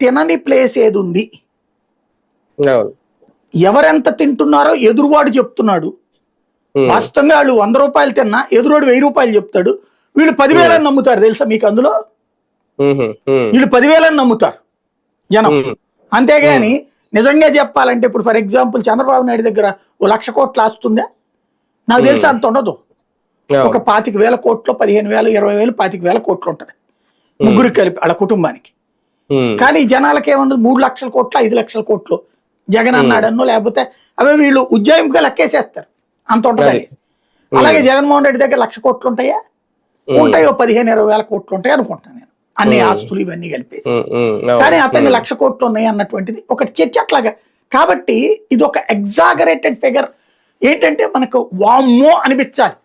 తినని ప్లేస్ ఏది ఉంది? ఎవరెంత తింటున్నారో ఎదురువాడు చెప్తున్నాడు. వాస్తవంగా వాళ్ళు వంద రూపాయలు తిన్నా ఎదురోడు వెయ్యి రూపాయలు చెప్తాడు. వీళ్ళు పదివేలని నమ్ముతారు తెలుసా మీకు అందులో? వీళ్ళు పదివేలని నమ్ముతారు జనం. అంతేగాని నిజంగా చెప్పాలంటే ఇప్పుడు ఫర్ ఎగ్జాంపుల్ చంద్రబాబు నాయుడు దగ్గర ఓ లక్ష కోట్లు ఆస్తుందా? నాకు తెలిసి అంత ఉండదు. ఒక పాతిక వేల కోట్లు పదిహేను వేలు ఇరవై వేలు పాతిక వేల కోట్లు ఉంటుంది ముగ్గురికి కలిపి వాళ్ళ కుటుంబానికి. కానీ జనాలకి ఏముండదు మూడు లక్షల కోట్లు ఐదు లక్షల కోట్లు. జగన్ అన్నాడన్నో లేకపోతే అవే వీళ్ళు ఉజ్జాయింపుగా లెక్కేసేస్తారు. అంత ఉంటుంది. అలాగే జగన్మోహన్ రెడ్డి దగ్గర లక్ష కోట్లు ఉంటాయా? ఉంటాయి పదిహేను ఇరవై వేల కోట్లు ఉంటాయి అనుకుంటాను నేను. అన్ని ఆస్తులు ఇవన్నీ కలిపేసి. కానీ అతనికి లక్ష కోట్లు ఉన్నాయి అన్నటువంటిది ఒకటి చర్చ అట్లాగా కాబట్టి ఇది ఒక ఎగ్జాగరేటెడ్ ఫిగర్ ఏంటంటే మనకు వామ్మో అనిపించాలి.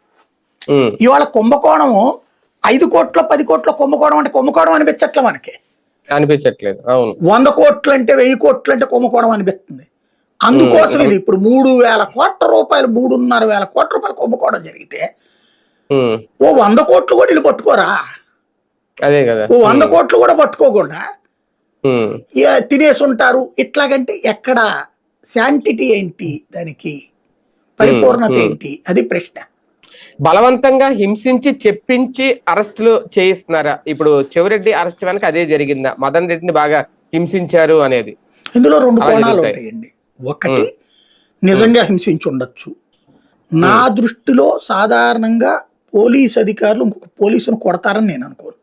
ఇవాళ కుంభకోణము ఐదు కోట్ల పది కోట్ల కుంభకోణం అంటే కుంభకోణం అనిపించట్లే మనకి. అనిపించట్లేదు. అవును. వంద కోట్లు అంటే వెయ్యి కోట్లు అంటే కుంభకోణం అనిపిస్తుంది. అందుకోసం ఇది ఇప్పుడు మూడు వేల కోట్ల రూపాయలు మూడున్నర వేల కోట్ల రూపాయలు కుంభకోణం జరిగితే ఓ వంద కోట్లు కూడా వీళ్ళు పట్టుకోరా? అదే కదా. ఓ వంద కోట్లు కూడా పట్టుకోకుండా తినేసి ఉంటారు. ఇట్లాగంటే ఎక్కడ శాంటిటీ ఏంటి దానికి? పరిపూర్ణత ఏంటి? అది ప్రశ్న. బలవంతంగా హింసించి చెప్పించి అరెస్టులు చేయిస్తున్నారా? ఇప్పుడు చెవిరెడ్డి అరెస్ట్ వెనక అదే జరిగిందా? మదన్ రెడ్డిని బాగా హింసించారు అనేది. ఇందులో రెండు కోణాలు. ఉంటాయండి. ఒకటి నిజంగా హింసించి ఉండొచ్చు నా దృష్టిలో సాధారణంగా పోలీస్ అధికారులు ఇంకొక పోలీసును కొడతారని నేను అనుకోను.